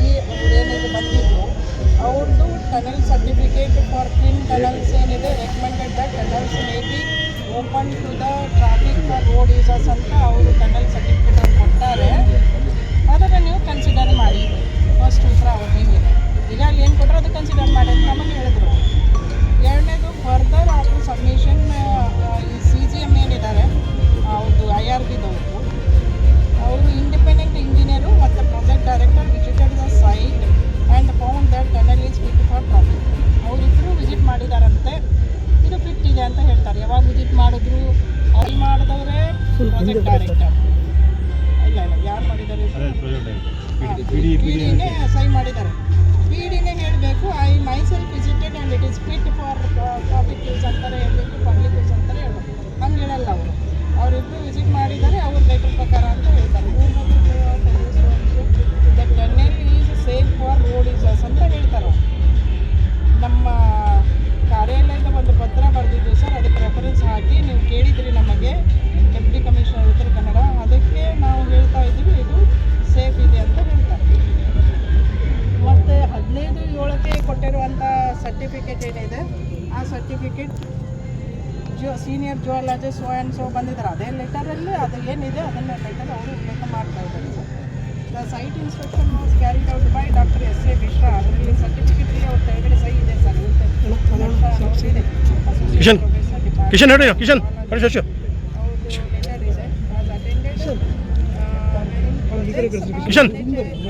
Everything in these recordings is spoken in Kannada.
ಇದು ಬಂದಿದ್ರು ಅವ್ರದ್ದು tunnel certificate for clean tunnels ಏನಿದೆ recommended the tunnels may be open to the traffic for road users ಅಂತ ಅವರು ಟನಲ್ ಸರ್ಟಿಫಿಕೇಟ್ ಕೊಡ್ತಾರೆ. ಅದನ್ನು ನೀವು ಕನ್ಸಿಡರ್ ಮಾಡಿ. ಫಸ್ಟ್ ಉತ್ತರ ಅವ್ರಿಗೆ ಈಗ ಅಲ್ಲಿ ಏನು ಕೊಟ್ಟರೆ ಅದು ಕನ್ಸಿಡರ್ ಮಾಡಿ ಅಂತ ನಮಗೆ ಹೇಳಿದ್ರು. ಮಾಡಿದ್ದಾರೆ. ಸ್ಪೀಡಿನೇ ಹೇಳಬೇಕು I myself visited and it is fit for Joe senior zoologist so and so ಬಂದಿದ್ದಾರೆ ಅದೇ ಲೆಟರಲ್ಲಿ ಅದು ಏನಿದೆ ಅದನ್ನು ಲೆಟರ್ ಅವರು ಉಲ್ಲೇಖ ಮಾಡ್ತಾ ಇದ್ದಾರೆ sir the site inspection was carried out by doctor S A Mishra ಅದರಲ್ಲಿ ಸರ್ಟಿಫಿಕೇಟ್ ಇದೆ ಅವ್ರ ಕೆಳಗಡೆ ಸಹಿ ಇದೆ ಸರ್ ಕಿಶನ್ ಕಿಶನ್ ಹೇಳಿ ಕಿಶನ್ ಹೇಳಿ ಶಶಿ ಕಿಶನ್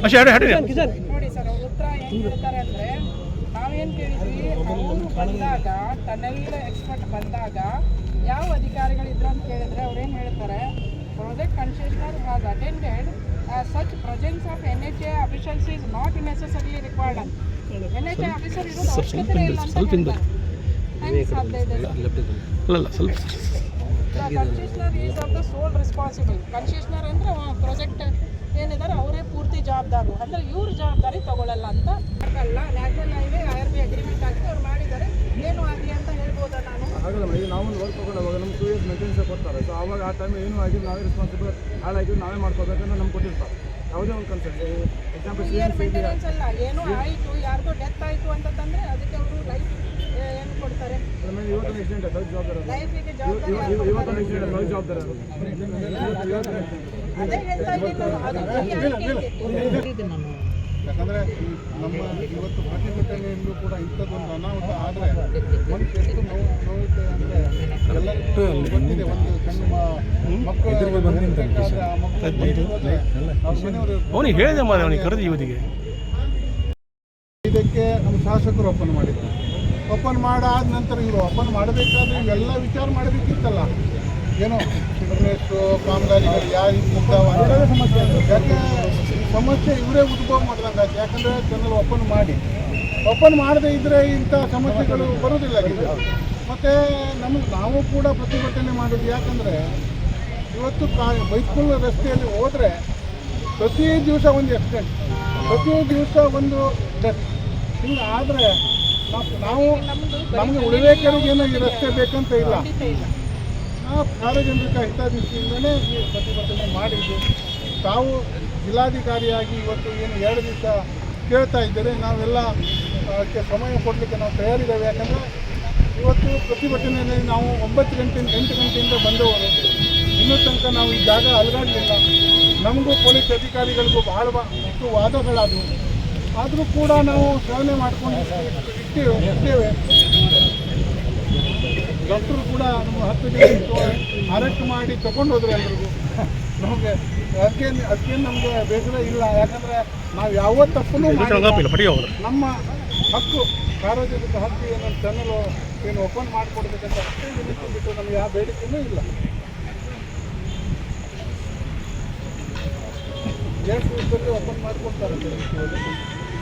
ಅಷ್ಟೇ ಹೇಳಿ ಹೇಳಿ ನೋಡಿ ಸರ್ ಅವ್ರ ಉತ್ತರ ಏನು ಹೇಳ್ತಾರೆ ಅಂದರೆ ನಾವೇನು ಕೇಳಿದ್ವಿ ಅವರು ಬಂದಾಗ ಟನಲ್ ಎಕ್ಸ್ಪರ್ಟ್ ಬಂದಾಗ ಯಾವ ಅಧಿಕಾರಿಗಳಿದ್ರು ಅಂತ ಕೇಳಿದ್ರೆ ಅವ್ರೇನು ಹೇಳ್ತಾರೆ project concessioner has attended such presence of N H A officials is not necessary required ಅಂತ ಎನ್ ಎಚ್ ಎ ಆಫೀಸರ್ ಇರೋದು ಅವಶ್ಯಕತೆ ಇಲ್ಲ ಅಂತ ಹೇಳ್ತಾರೆ. ಹೆಂಗೆ ಸಾಧ್ಯ ಇದೆ concessioner is of the sole responsible concessioner ಅಂದರೆ ಪ್ರಾಜೆಕ್ಟ್ ಏನಿದ್ದಾರೆ ಅವರೇ ಪೂರ್ತಿ ಜವಾಬ್ದಾರು. ಅಂದರೆ ಇವ್ರ ಜವಾಬ್ದಾರಿ ತಗೊಳ್ಳಲ್ಲ ಅಂತ. ಅಲ್ಲ national highway R B agreement ಆಗಿ ಅವ್ರು ಮಾಡಿದ್ದಾರೆ. ಏನು ಆಗಲಿ ಅಂತ ಹೇಳ್ಬೋದಾ ನಾನು? ಆಗಲ್ಲ ಈಗ ನಾವೊಂದು ವರ್ಕ್ ತೊಗೊಂಡಾಗ ನಮ್ಮ ಟೂ ಇಯರ್ಸ್ ಮೇಂಟೆನೆನ್ಸ್ ಕೊಡ್ತಾರೆ. ಸೊ ಅವಾಗ ಆ ಟೈಮ್ ಏನು ಆಗಿ ನಾವೇ ರೆಸ್ಪಾನ್ಸಿಬಲ್ ಹಾಳಾಗಿ ನಾವೇ ಮಾಡ್ಕೋಬೇಕಂತ ನಮ್ಗೆ ಕೊಟ್ಟಿರ್ತಾರೆ. ಯಾವುದೇ ಒಂದು ಕನ್ಸರ್ನ್ ಎಕ್ಸಾಂಪಲ್ ಇಯರ್ ಮೇಂಟೆನೆನ್ಸ್ ಅಲ್ಲ ಏನೋ ಆಯಿತು ಯಾರ್ದೋ ಡೆತ್ ಆಯಿತು ಅಂತಂದರೆ ಅದಕ್ಕೆ ಅವರು ಲೈಫ್ ಏನು ಕೊಡ್ತಾರೆ? ಯಾಕಂದರೆ ನಮ್ಮ ಇವತ್ತು ಪ್ರತಿಭಟನೆಯಲ್ಲೂ ಕೂಡ ಇಂಥದ್ದೊಂದು ಅನಾಹುತ ಆದರೆ ಒಂದು ಎಷ್ಟು ನೋವು ನೋವುತ್ತೆ ಅಂದರೆ ಎಲ್ಲರಿಗೂ ಗೊತ್ತಿದೆ ಒಂದು ಸಣ್ಣ ಮಕ್ಕಳು ಬಂದಿದ್ದಾರೆ ಆ ಮಕ್ಕಳು ಅವನಿಗೆ ಹೇಳಿದೆ ಮಾರೆ ಅವನಿಗೆ ಕರೆದು ಇವತ್ತಿಗೆ. ಇದಕ್ಕೆ ನಮ್ಮ ಶಾಸಕರು ಓಪನ್ ಮಾಡಿದ್ರು ಓಪನ್ ಮಾಡಾದ ನಂತರ ಇವರು ಓಪನ್ ಮಾಡಬೇಕಾದ್ರೆ ಇವೆಲ್ಲ ವಿಚಾರ ಮಾಡಬೇಕಿತ್ತಲ್ಲ. ಏನೋ ಇಂಟರ್ನೆಟ್ಟು ಕಾಮಗಾರಿಗಳು ಯಾರು ಇದ್ದಾವೆ? ಸಮಸ್ಯೆ ಯಾಕೆ ಸಮಸ್ಯೆ ಇವರೇ ಉದ್ಭವ ಮಾಡಿದಂಗೆ ಯಾಕಂದರೆ ಜನರು ಓಪನ್ ಮಾಡಿ. ಓಪನ್ ಮಾಡದೇ ಇದ್ದರೆ ಇಂಥ ಸಮಸ್ಯೆಗಳು ಬರೋದಿಲ್ಲ ಮತ್ತು ನಮಗೆ ನಾವು ಕೂಡ ಪ್ರತಿಭಟನೆ ಮಾಡೋದು ಯಾಕಂದರೆ ಇವತ್ತು ಕಾ ಬೈಸ್ಕೂಲ್ ರಸ್ತೆಯಲ್ಲಿ ಹೋದರೆ ಪ್ರತಿ ದಿವಸ ಒಂದು ಆಕ್ಸಿಡೆಂಟ್ ಪ್ರತಿ ದಿವಸ ಒಂದು ಡೆತ್ ಹಿಂಗೆ ಆದರೆ ನಾವು ನಮಗೆ ಉಳಿಬೇಕರಿಗೇನು ಈ ಬೇಕಂತ ಇಲ್ಲ. ಸಾರ್ವಜನಿಕ ಹಿತದೃಷ್ಟಿಯಿಂದಲೇ ಈ ಪ್ರತಿಭಟನೆ ಮಾಡಿದ್ದು. ತಾವು ಜಿಲ್ಲಾಧಿಕಾರಿಯಾಗಿ ಇವತ್ತು ಏನು ಎರಡು ದಿವಸ ಕೇಳ್ತಾ ಇದ್ದಾರೆ ನಾವೆಲ್ಲ ಅದಕ್ಕೆ ಸಮಯ ಕೊಡಲಿಕ್ಕೆ ನಾವು ತಯಾರಿದ್ದೇವೆ. ಯಾಕಂದರೆ ಇವತ್ತು ಪ್ರತಿಭಟನೆಯಲ್ಲಿ ನಾವು ಒಂಬತ್ತು ಗಂಟೆಯಿಂದ ಎಂಟು ಗಂಟೆಯಿಂದ ಬಂದವರು. ಇನ್ನೂ ತನಕ ನಾವು ಈ ಜಾಗ ಅಲಗಾಡಲಿಲ್ಲ. ನಮಗೂ ಪೊಲೀಸ್ ಅಧಿಕಾರಿಗಳಿಗೂ ಭಾಳ ಇಷ್ಟು ವಾದಗಳಾದವು. ಆದರೂ ಕೂಡ ನಾವು ಸೇವನೆ ಮಾಡ್ಕೊಂಡು ಇರ್ತೇವೆ ಇರ್ತೇವೆ ಡಾಕ್ಟರು ಕೂಡ ನಮ್ಮ ಹತ್ತು ಜನ ಅರೆಸ್ಟ್ ಮಾಡಿ ತಗೊಂಡು ಹೋದ್ರೆ ಎಲ್ರಿಗೂ. ನಮಗೆ ಅದಕ್ಕೆ ಅದಕ್ಕೇನು ನಮಗೆ ಬೇಸರ ಇಲ್ಲ. ಯಾಕಂದರೆ ನಾವು ಯಾವ ತಪ್ಪನ್ನು ನಮ್ಮ ಹಕ್ಕು ಸಾರ್ವಜನಿಕ ಹಕ್ಕು ಏನು ಚಾನಲ್ ಏನು ಓಪನ್ ಮಾಡಿಕೊಡ್ಬೇಕಂತ ಅಷ್ಟೇ ಬಿಟ್ಟು ನಮಗೆ ಯಾವ ಬೇಡಿಕೆಯೂ ಇಲ್ಲ. ಎಷ್ಟು ಓಪನ್ ಮಾಡಿಕೊಡ್ತಾರೆ.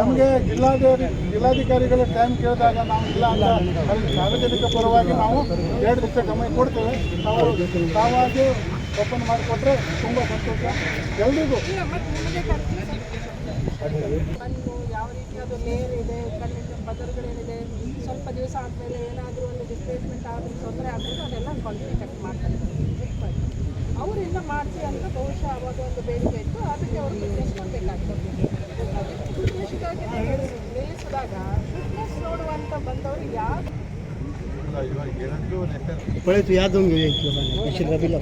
ನಮಗೆ ಜಿಲ್ಲಾಧಿಕಾರಿ ಜಿಲ್ಲಾಧಿಕಾರಿಗಳ ಟೈಮ್ ಕೇಳಿದಾಗ ನಾವು ಇಲ್ಲ ಅಂತ ಸಾರ್ವಜನಿಕ ಪರವಾಗಿ ನಾವು ಎರಡು ದಿವಸ ಗಮನ ಕೊಡ್ತೇವೆ. ನಾವು ತಾವಾಗಿ ಓಪನ್ ಮಾಡಿಕೊಟ್ರೆ ತುಂಬ ಸಂತೋಷ. ಎಲ್ರಿಗೂ. ಯಾವ ರೀತಿ ಅದು ಲೇಯರ್ ಇದೆ, ಕಣ್ಣಿನ ಪದರುಗಳೇನಿದೆ, ಸ್ವಲ್ಪ ದಿವಸ ಆದಮೇಲೆ ಏನಾದರೂ ಒಂದು ಡಿಸ್ಪ್ಲೇಸ್ಮೆಂಟ್ ಆದ್ರೆ ತೊಂದರೆ ಆದರೆ ಅದೆಲ್ಲ ಕ್ವಾಲಿಟಿ ಚೆಕ್ ಮಾಡ್ತಾರೆ ಅವರಿಂದ ಮಾಡಿಸಿ ಅಂತ ಬಹುಶಃ ಅವಾಗ ಒಂದು ಬೇಡಿಕೆ ಇತ್ತು ಅದಕ್ಕೆ ಅವರು ಫಿಟ್ನೆಸ್ ಕೊಡಬೇಕಾಗ್ತದೆ ಉದ್ದೇಶಕ್ಕಾಗಿ ನಿಲ್ಲಿಸಿದಾಗ ಫಿಟ್ನೆಸ್ ನೋಡುವಂತ ಬಂದವರು ಯಾರು पळे तू या दोन घेऊया इथलं पेशल रबीला